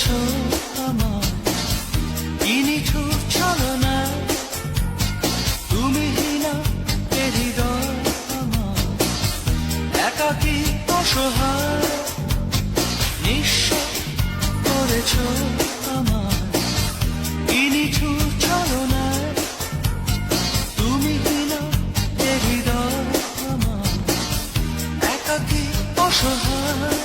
করেছ আমার কিনেছো ছলনা তুমি হিনা হৃদয় আমার একাকী অসহায়। নিঃস্ব করেছ আমার কিনেছো ছলনা তুমি হিনা হৃদয় আমার একাকী অসহায়।